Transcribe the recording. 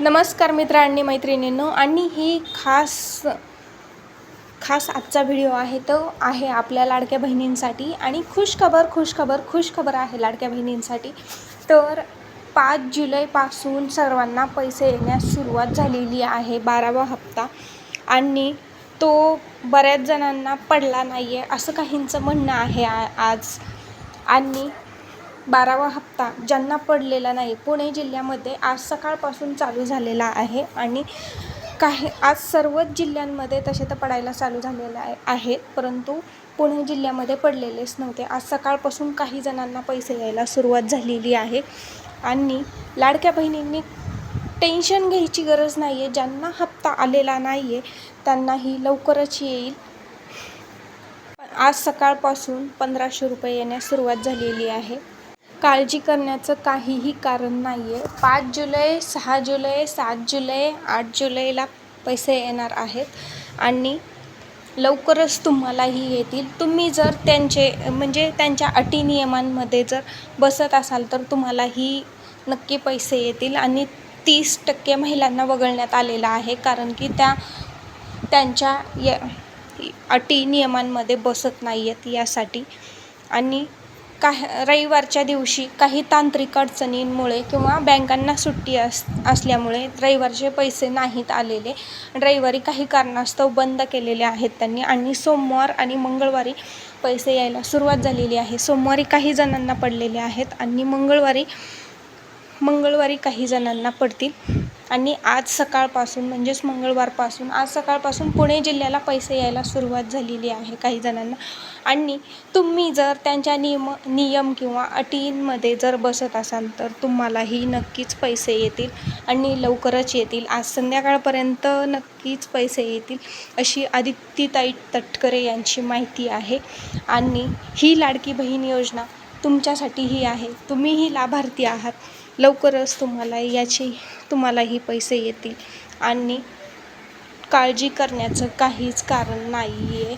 नमस्कार मित्र आणि मैत्रिणींनो. आणि ही खास खास आजचा व्हिडिओ आहे तो आहे आपल्या लाडक्या बहिणींसाठी. आणि खुशखबर खुशखबर खुशखबर आहे लाडक्या बहिणींसाठी. तर पाच जुलैपासून सर्वांना पैसे येण्यास सुरुवात झालेली आहे बारावा हप्ता. आणि तो बऱ्याच जणांना पडला नाही आहे असं काहींचं म्हणणं आहे आ आज. आणि बारावा हप्ता ज्यांना पडलेला नाही पुणे जिल्ह्यामध्ये आज सकाळपासून चालू झालेला आहे आणि काही आज सर्वच जिल्ह्यांमध्ये तसे तर पडायला चालू झालेलं आहे आहेत परंतु पुणे जिल्ह्यामध्ये पडलेलेच नव्हते. आज सकाळपासून काही जणांना पैसे यायला सुरुवात झालेली आहे आणि लाडक्या बहिणींनी टेन्शन घ्यायची गरज नाही आहे ज्यांना हप्ता आलेला नाही आहे त्यांनाही लवकरच येईल. आज सकाळपासून पंधराशे रुपये येण्यास सुरुवात झालेली आहे. काळजी करण्याचं काहीही कारण नाही आहे पाच जुलै सहा जुलै सात जुलै आठ जुलैला पैसे येणार आहेत आणि लवकरच तुम्हालाही येतील. तुम्ही जर त्यांचे म्हणजे त्यांच्या अटी नियमांमध्ये जर बसत असाल तर तुम्हालाही नक्की पैसे येतील आणि तीस टक्के महिलांना वगळण्यात आलेलं आहे कारण की त्या त्यांच्या या अटी नियमांमध्ये बसत नाही आहेत यासाठी. आणि काही रविवारच्या दिवशी काही तांत्रिक अडचणींमुळे किंवा बँकांना सुट्टी अस असल्यामुळे रविवारचे पैसे नाहीत आलेले. रविवारी काही कारणास्तव बंद केलेले आहेत त्यांनी आणि सोमवार आणि मंगळवारी पैसे यायला सुरुवात झालेली आहे. सोमवारी काही जणांना पडलेले आहेत आणि मंगळवारी मंगळवारी काही जणांना पडतील. आणि आज सकाळपासून म्हणजेच मंगळवारपासून आज सकाळपासून पुणे जिल्ह्याला पैसे यायला सुरुवात झालेली आहे काही जणांना. आणि तुम्ही जर त्यांच्या नियम नियम किंवा अटींमध्ये जर बसत असाल तर तुम्हालाही नक्कीच पैसे येतील आणि लवकरच येतील. आज संध्याकाळपर्यंत नक्कीच पैसे येतील अशी आदित्यताई तटकरे यांची माहिती आहे. आणि ही लाडकी बहीण योजना तुमच्यासाठीही आहे. तुम्हीही लाभार्थी आहात. लवकरच तुम्हाला याचे तुम्हालाही पैसे येतील. आणि काळजी करण्याचं काहीच कारण नाही आहे